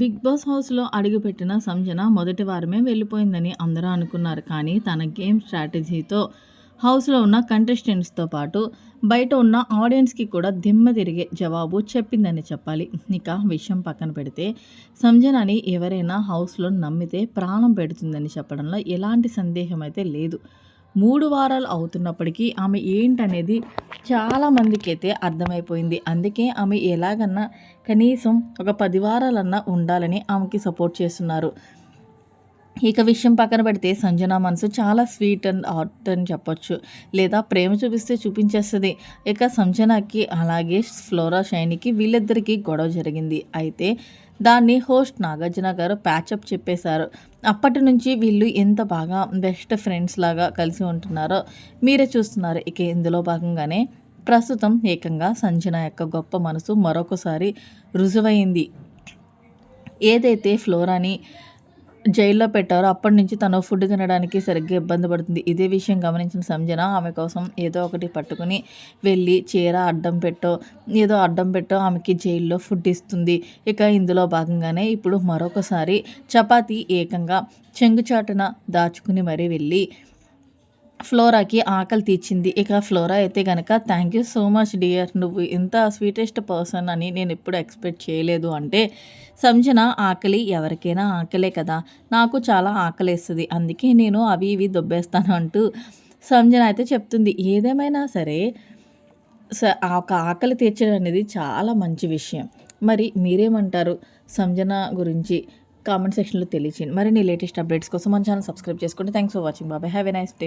Big boss హౌస్లో అడుగుపెట్టిన సంజన మొదటి వారమే వెళ్ళిపోయిందని అందరూ అనుకున్నారు. కానీ తన గేమ్ స్ట్రాటజీతో హౌస్లో ఉన్న కంటెస్టెంట్స్తో పాటు బయట ఉన్న ఆడియన్స్కి కూడా దిమ్మ తిరిగే జవాబు చెప్పిందని చెప్పాలి. ఇక విషయం పక్కన పెడితే సంజనని ఎవరైనా హౌస్లో నమ్మితే ప్రాణం పెడుతుందని చెప్పడంలో ఎలాంటి సందేహం అయితే లేదు. మూడు వారాలు అవుతున్నప్పటికీ ఆమె ఏంటనేది చాలామందికి అయితే అర్థమైపోయింది. అందుకే ఆమె ఎలాగన్నా కనీసం ఒక పది వారాలన్నా ఉండాలని ఆమెకి సపోర్ట్ చేస్తున్నారు. ఇక విషయం పక్కన పెడితే సంజన మనసు చాలా స్వీట్ అండ్ హాట్ అని చెప్పొచ్చు. లేదా ప్రేమ చూపిస్తే చూపించేస్తుంది. ఇక సంజనకి అలాగే ఫ్లోరా షైనికి వీళ్ళిద్దరికీ గొడవ జరిగింది. అయితే దాన్ని హోస్ట్ నాగార్జున గారు ప్యాచప్ చెప్పేశారు. అప్పటి నుంచి వీళ్ళు ఎంత బాగా బెస్ట్ ఫ్రెండ్స్ లాగా కలిసి ఉంటున్నారో మీరే చూస్తున్నారు. ఇక ఇందులో భాగంగానే ప్రస్తుతం ఏకంగా సంజన యొక్క గొప్ప మనసు మరొకసారి రుజువైంది. ఏదైతే ఫ్లోరాని జైల్లో పెట్టారో. అప్పటి నుంచి తను ఫుడ్ తినడానికి సరిగ్గా ఇబ్బంది పడుతుంది. ఇదే విషయం గమనించిన సంజన ఆమె కోసం ఏదో ఒకటి పట్టుకుని వెళ్ళి చీర అడ్డం పెట్టో ఏదో అడ్డం పెట్టో ఆమెకి జైల్లో ఫుడ్ ఇస్తుంది. ఇక ఇందులో భాగంగానే ఇప్పుడు మరొకసారి చపాతీ ఏకంగా చెంగుచాటున దాచుకుని మరీ వెళ్ళి ఫ్లోరాకి ఆకలి తీర్చింది. ఇక ఫ్లోరా అయితే కనుక thank you so much dear నువ్వు ఇంత స్వీటెస్ట్ పర్సన్ అని నేను ఎప్పుడు ఎక్స్పెక్ట్ చేయలేదు. అంటే సంజన ఆకలి ఎవరికైనా ఆకలే కదా. నాకు చాలా ఆకలేస్తుంది. అందుకే నేను అవి ఇవి దొబ్బేస్తాను అంటూ సంజన అయితే చెప్తుంది. ఏదేమైనా సరే స ఒక ఆకలి తీర్చడం అనేది చాలా మంచి విషయం. మరి మీరేమంటారు? సంజన గురించి కామెంట్ సెక్షన్లో తెలియచేయండి. మరి లేటెస్ట్ అప్డేట్స్ కోసం మన ఛానల్ సబ్స్క్రైబ్ చేసుకోండి. థ్యాంక్స్ ఫర్ వాచింగ్ బాబాయ్ హ్యావ్ ఎ నైస్ డే